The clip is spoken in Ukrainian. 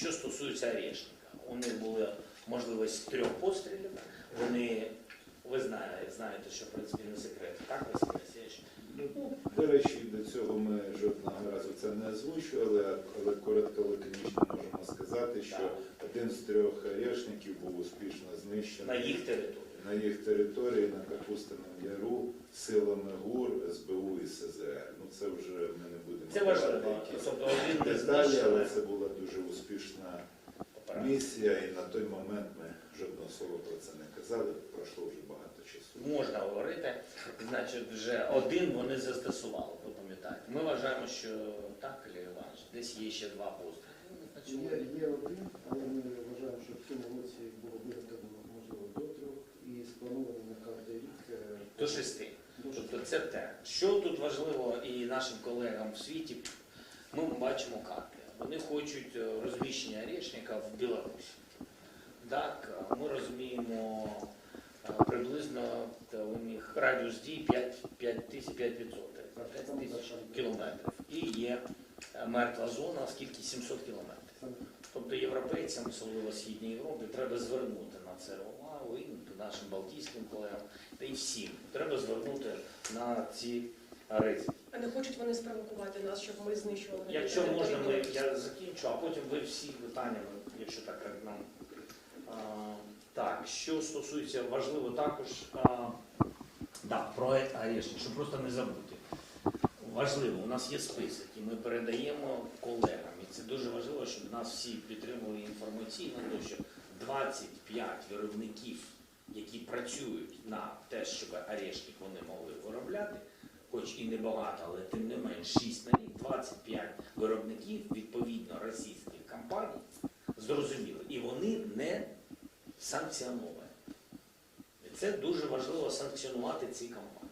що стосується Орешника, у них була можливість трьох пострілів. Вони, ви знаєте, знаєте, що в принципі не секрет. Так, Василь Васильович? Ну, До речі, до цього ми жодного разу це не озвучували, але коротко лаконічно можемо сказати, що один з трьох орешників був успішно знищений На їх території. на їх території на Капустиному Яру силами ГУР, СБУ і СЗР. Ну це вже ми не будемо Це важливо. Тобто один не знищили. Успішна місія, і на той момент ми жодного слова про це не казали. Пройшло вже багато часу. Можна говорити, значить, вже один вони застосували, ви пам'ятаєте. Ми вважаємо, що так, Ілля Іванович, десь є ще два постріли. Є, є один, але ми вважаємо, що в цьому році було виготовлено можливо до трьох і сплановано на кожен рік е, До шести. до. Тобто це те. Що тут важливо і нашим колегам в світі, ми бачимо карти. Вони хочуть е, розміщення орешника в Білорусі. Так, е, ми розуміємо е, приблизно у них радіус дій 5, 5 тисяч 5 відсотків, 5 тисяч кілометрів. І є мертва зона, скільки 700 кілометрів. Тобто європейцям, особливо Східній Європі, треба звернути на це увагу і нашим балтійським колегам, та й всім. Треба звернути на ці ризики. А не хочуть вони спровокувати нас, щоб ми знищували. Якщо можна, ми, я закінчу, а потім ви всі питання, якщо так як нам. А, так, що стосується важливо також, а, да, про Орешник, щоб просто не забути. Важливо, у нас є список, і ми передаємо колегам. І це дуже важливо, щоб нас всі підтримували інформаційно, тому що 25 виробників, які працюють на те, щоб орешник вони могли виробляти, хоч і небагато, але тим не менш 6 на рік, 25 виробників, відповідно російських компаній, зрозуміли, і вони не санкціоновані. Це дуже важливо санкціонувати ці компанії.